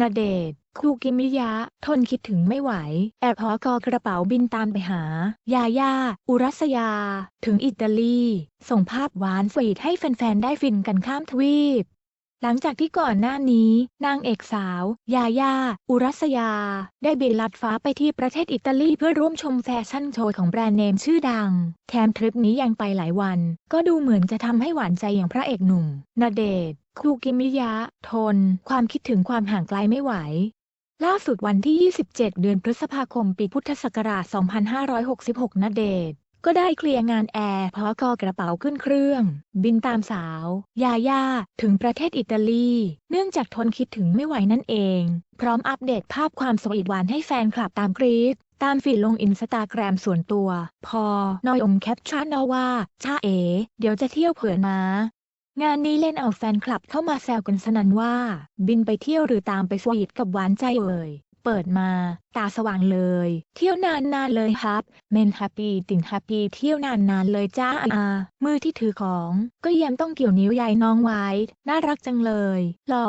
นาเดชคูกิมิยะ ทนคิดถึงไม่ไหว แอบหอกอกระเป๋าบินตามไปหา ยาย่า อุรัสยา ถึงอิตาลี ส่งภาพหวานสวีทให้แฟน ๆ ได้ฟินกันข้ามทวีป หลังจากที่ก่อนหน้านี้ นางเอกสาว ยาย่า อุรัสยา ได้บินลัดฟ้าไปที่ประเทศอิตาลีเพื่อร่วมชมแฟชั่นโชว์ของแบรนด์เนมชื่อดัง แถมทริปนี้ยังไปหลายวัน ก็ดูเหมือนจะทำให้หวานใจอย่างพระเอกหนุ่มนาเดช น์คูกิมิยะ ทน ความคิดถึงความห่างไกลไม่ไหว ล่าสุดวันที่ 27 เดือนพฤษภาคม ปีพุทธศักราช 2566ณเดชก็ได้เคลียร์งานแอร์พอกอกระเป๋าขึ้นเครื่อง บินตามสาว ยาย่า ถึงประเทศอิตาลี เนื่องจากทนคิดถึงไม่ไหวนั่นเอง พร้อมอัปเดตภาพความสวีทหวานให้แฟนคลับตามกรี๊ดตามฟีดลงอินสตาแกรมส่วนตัว พอนอยอมแคปชั่นเอาว่าชาเอ๋เดี๋ยวจะเที่ยวเผื่อมา งานนี้เล่นเอาแฟนคลับเข้ามาแซวกันสนันว่า บินไปเที่ยวหรือตามไปสวีทกับหวานใจเอ่ยเปิดมา ตาสว่างเลย เที่ยวนานๆเลยครับ เมนแฮปปี้ติ่งแฮปปี้เที่ยวนานๆเลยจ้าอามือที่ถือของ ก็ยังต้องเกี่ยวนิ้วใยน้องไว้ น่ารักจังเลย รอ